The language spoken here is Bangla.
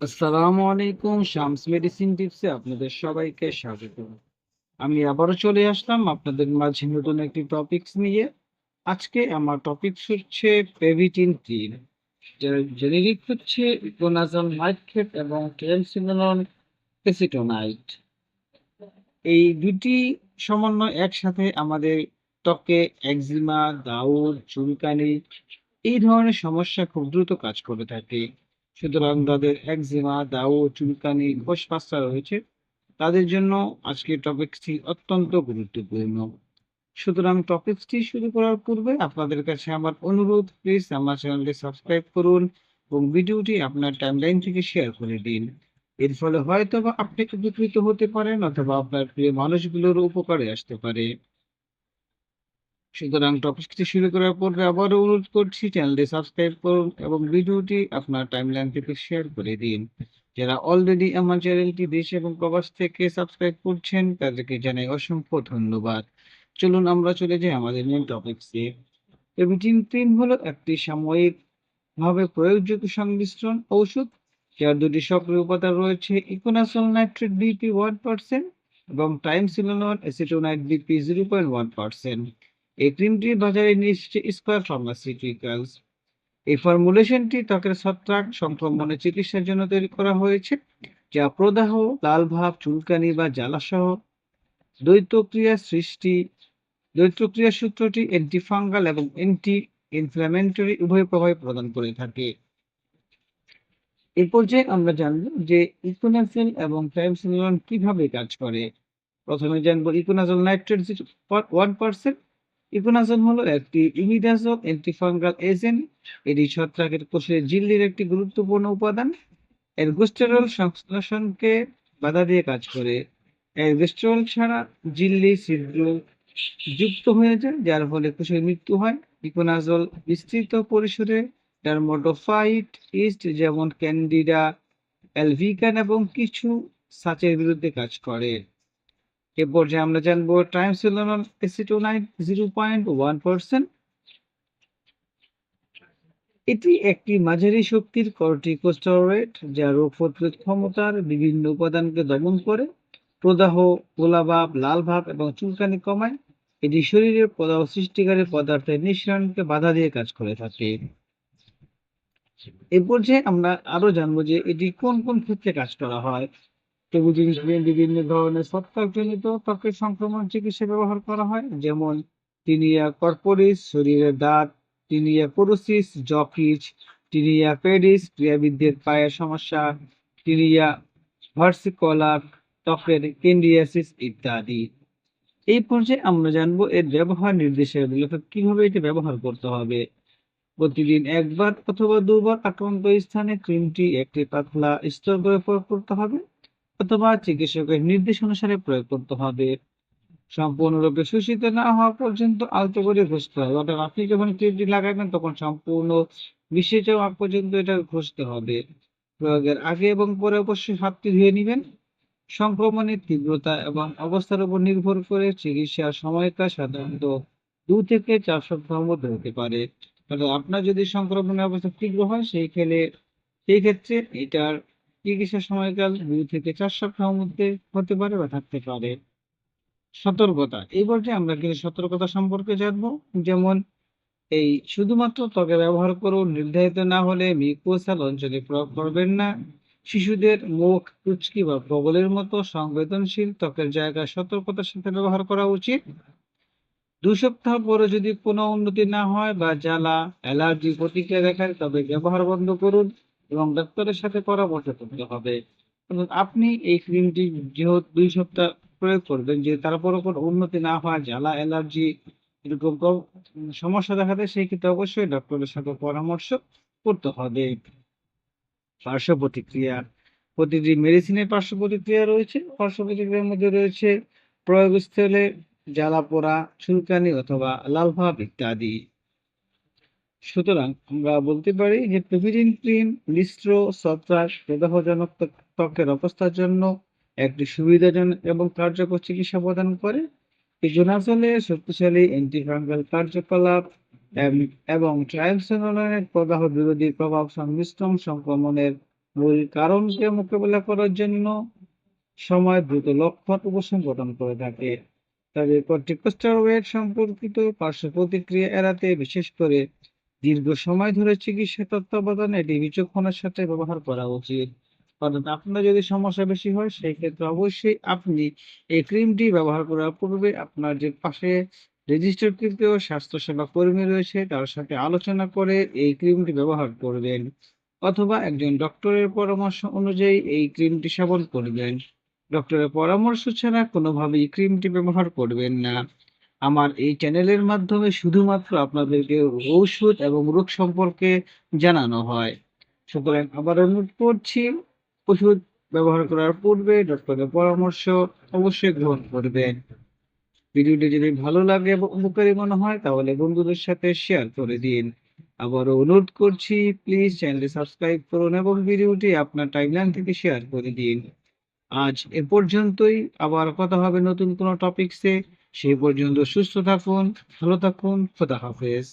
আসসালামু আলাইকুম, শামস মেডিসিন টিপসে আপনাদের সবাইকে স্বাগত। আমি আবারও চলে আসলাম আপনাদের মাঝে নতুন একটি টপিকস নিয়ে। আজকে আমার টপিকস হচ্ছে পেভিটিন ক্রিম জেনেরিক হচ্ছে ইকোনাজল নাইট্রেট এবং ট্রেনসিনোলন এসিটোনাইট এই দুটি সমন্বয় একসাথে আমাদের ত্বকে একজিমা দাউদ, চুলকানি, এই ধরনের সমস্যা খুব দ্রুত কাজ করে থাকে। সুতরাং তাদের একজিমা দাও চুলকানি ঘোষ পাস্তা রয়েছে। তাদের জন্য আজকের টপিকসটি অত্যন্ত গুরুত্বপূর্ণ। সুতরাং টপিকসটি শুরু করার পূর্বে আপনাদের কাছে আমার অনুরোধ প্লিজ আমার চ্যানেলটি সাবস্ক্রাইব করুন এবং ভিডিওটি আপনার টাইমলাইন থেকে শেয়ার করে দিন। এর ফলে হয়তো বা আপনি উপকৃত হতে পারেন অথবা আপনার প্রিয় মানুষগুলোর উপকারে আসতে পারে। সুতরাং টপিকটি শুরু করার পর আবারও অনুরোধ করছি চ্যানেলটি সাবস্ক্রাইব করুন এবং ভিডিওটি আপনার টাইমলাইন থেকে শেয়ার করে দিন। যারা অলরেডি আমার চ্যানেলটি দেশ এবং প্রবাস থেকে সাবস্ক্রাইব করছেন, তাদেরকে জানাই অসংখ্য ধন্যবাদ। চলুন আমরা চলে যাই আমাদের মেন টপিকসে এভিটিন ক্রিম হলো, একটি সাময়িক ভাবে প্রয়োগযোগ্য সংমিশ্রণ ঔষধ, যার দুটি সক্রিয় উপাদান রয়েছে econazole nitrate BP one percent এবং time triamcinolone acetonide BP zero point one percent এই ক্রিমটি বাজারে নিয়ে স্কোয়ার ফার্মাসিউটিক্যালস এই ফর্মুলেশনটি ত্বকের ছত্রাক সংক্রমণের চিকিৎসার জন্য তৈরি করা হয়েছে, যা প্রদাহ, লাল ভাব, চুলকানি বা জ্বালাসহ দ্বৈতক্রিয়া সৃষ্টি, দ্বৈতক্রিয়া সূত্রটি অ্যান্টিফাঙ্গাল এবং অ্যান্টি ইনফ্ল্যামেটরি উভয় প্রভাব প্রদান করে থাকে। এই পর্যায়ে আমরা জানব যে ইকোনাজল এবং ট্রাইমসিনোলন কীভাবে কাজ করে। প্রথমে জানব econazole nitrate one percent econazole হলো একটি ইমিডাজল অ্যান্টিফাঙ্গাল এজেন্ট। এটি ছত্রাকের কোষের ঝিল্লির একটি গুরুত্বপূর্ণ উপাদান। এলগোস্টেরল সংশ্লেষণকে বাধা দিয়ে কাজ করে। এলগোস্টেরল ছাড়া ঝিল্লি ছিদ্র যুক্ত হয়ে যায়, যার ফলে কোষের মৃত্যু হয়। ইকোনাজল বিস্তৃত পরিসরে ডার্মোটোফাইট ইস্ট, যেমন ক্যান্ডিডা, অ্যালভিকান এবং কিছু সাচের বিরুদ্ধে কাজ করে। এ পর্যায়ে আমরা জানব পার্সেন্ট এটি একটি মাঝারি শক্তির যা রোগ প্রতিরোধ ক্ষমতার বিভিন্ন উপাদানকে দমন করে, প্রদাহ, গোলাভাব লাল ভাব এবং চুলকানি কমায়। এটি শরীরের প্রদাহ সৃষ্টিকারী পদার্থের নিঃসরণকে বাধা দিয়ে কাজ করে থাকে। এ পর্যায়ে আমরা আরও জানব যে এটি কোন কোন ক্ষেত্রে কাজ করা হয়। বিভিন্ন ধরনের ছত্রাকজনিত ত্বকের সংক্রমণ চিকিৎসা ব্যবহার করা হয়, যেমন টিনিয়া কর্পোরিস শরীরের দাঁত tinea cruris jockeys tinea pedis ক্রিয়াবিদদের পায়ের সমস্যা, টিনিয়া ভার্সিকলার ত্বকের কেন্ডিয়াসিস ইত্যাদি। এই পর্যায়ে আমরা জানব এর ব্যবহার নির্দেশাবলী অর্থাৎ কীভাবে এটি ব্যবহার করতে হবে। প্রতিদিন একবার অথবা দুবার আক্রান্ত স্থানে ক্রিমটি একটি পাতলা স্তর করে প্রয়োগ করতে হবে। অথবা চিকিৎসকের নির্দেশ অনুসারে প্রয়োগ করতে হবে। সম্পূর্ণরূপে শোষিত না হওয়া পর্যন্ত আলতো করে ঘষতে হবে। অর্থাৎ আপনি যখন ক্রিমটি লাগাবেন, তখন সম্পূর্ণ যাওয়া আগ পর্যন্ত এটা ঘষতে হবে। প্রয়োগের আগে এবং পরে অবশ্যই হাতটি ধুয়ে নেবেন। সংক্রমণের তীব্রতা এবং অবস্থার উপর নির্ভর করে চিকিৎসার সময়কাল সাধারণত দু থেকে চার সপ্তাহের মধ্যে হতে পারে। অর্থাৎ আপনার যদি সংক্রমণের অবস্থা তীব্র হয়, সেই খেলে, সেই ক্ষেত্রে এটার চিকিৎসার সময়কাল দুই থেকে চার সপ্তাহের মধ্যে হতে পারে বা থাকতে পারে। সতর্কতা, এই পর্যায়ে আমরা কিছু সতর্কতা সম্পর্কে জানব। যেমন, এই শুধুমাত্র ত্বকে ব্যবহার করুন, নির্ধারিত না হলে মিকোসাল অঞ্চলে প্রয়োগ করবেন না। শিশুদের মুখ কুচকি বা প্রবলের মতো সংবেদনশীল ত্বকের জায়গায় সতর্কতার সাথে ব্যবহার করা উচিত। দু সপ্তাহ পরে যদি কোনো উন্নতি না হয় বা জ্বালা, অ্যালার্জি, প্রতিক্রিয়া দেখায়, তবে ব্যবহার বন্ধ করুন। এবং ডাক্তারের সাথে পরামর্শ করতে হবে। এবং আপনি এই ক্রিমটি যেহেতু দুই সপ্তাহ প্রয়োগ করবেন যে তারপরও কোনো উন্নতি না হয় জ্বালা অ্যালার্জি এরকম সমস্যা দেখা দেয়, সেই ক্ষেত্রে অবশ্যই ডক্টরের সাথে পরামর্শ করতে হবে। পার্শ্ব প্রতিক্রিয়া, প্রতিটি মেডিসিনের পার্শ্ব প্রতিক্রিয়া রয়েছে। পার্শ্ব প্রতিক্রিয়ার মধ্যে রয়েছে প্রয়োগস্থলে জ্বালা পোড়া, চুলকানি অথবা লাল ভাব ইত্যাদি। সুতরাং আমরা বলতে পারি যে পেভিরিন ক্রিম মিশ্র ছত্রাক প্রদাহজনক ত্বকের অবস্থার জন্য একটি সুবিধাজনক এবং কার্যকর চিকিৎসা প্রদান করে। ইজোনাজলে শক্তিশালী অ্যান্টিফাঙ্গাল কার্যকলাপ এবং ট্রাইমসোনোলনের প্রদাহ বিরোধী প্রভাব সংমিশ্রণ সংক্রমণের মূল কারণকে মোকাবেলা করার জন্য সময় দ্রুত লক্ষণ উপশম প্রদান করে থাকে। তবে কর্টিকোস্টেরয়েড সম্পর্কিত পার্শ্ব প্রতিক্রিয়া এড়াতে বিশেষ করে দীর্ঘ সময় ধরে চিকিৎসা তত্ত্বাবধানে এটি বিচক্ষণের সাথে ব্যবহার করা উচিত। অর্থাৎ আপনার যদি সমস্যা বেশি হয়, সেই ক্ষেত্রে অবশ্যই আপনি এই ক্রিমটি ব্যবহার করার পূর্বে আপনার যে পাশে রেজিস্টারকৃত স্বাস্থ্যসেবা কর্মী রয়েছে, তার সাথে আলোচনা করে এই ক্রিমটি ব্যবহার করবেন। অথবা একজন ডক্টরের পরামর্শ অনুযায়ী এই ক্রিমটি সেবন করবেন। ডক্টরের পরামর্শ ছাড়া কোনোভাবেই ক্রিমটি ব্যবহার করবেন না। আমার এই চ্যানেলের মাধ্যমে শুধুমাত্র আপনাদেরকে ঔষধ এবং রোগ সম্পর্কে জানানো হয়। সুতরাং আবার অনুরোধ করছি, ওষুধ ব্যবহার করার পূর্বে ডক্টরের পরামর্শ অবশ্যই গ্রহণ করবেন। ভিডিওটি যদি ভালো লাগে এবং উপকারী মনে হয়, তাহলে বন্ধুদের সাথে শেয়ার করে দিন। আবারও অনুরোধ করছি প্লিজ চ্যানেলটি সাবস্ক্রাইব করুন এবং ভিডিওটি আপনার টাইমলাইন থেকে শেয়ার করে দিন। আজ এ পর্যন্তই। আবার কথা হবে নতুন কোনো টপিকসে সেই পর্যন্ত সুস্থ থাকুন ভালো থাকুন খোদা হাফেজ।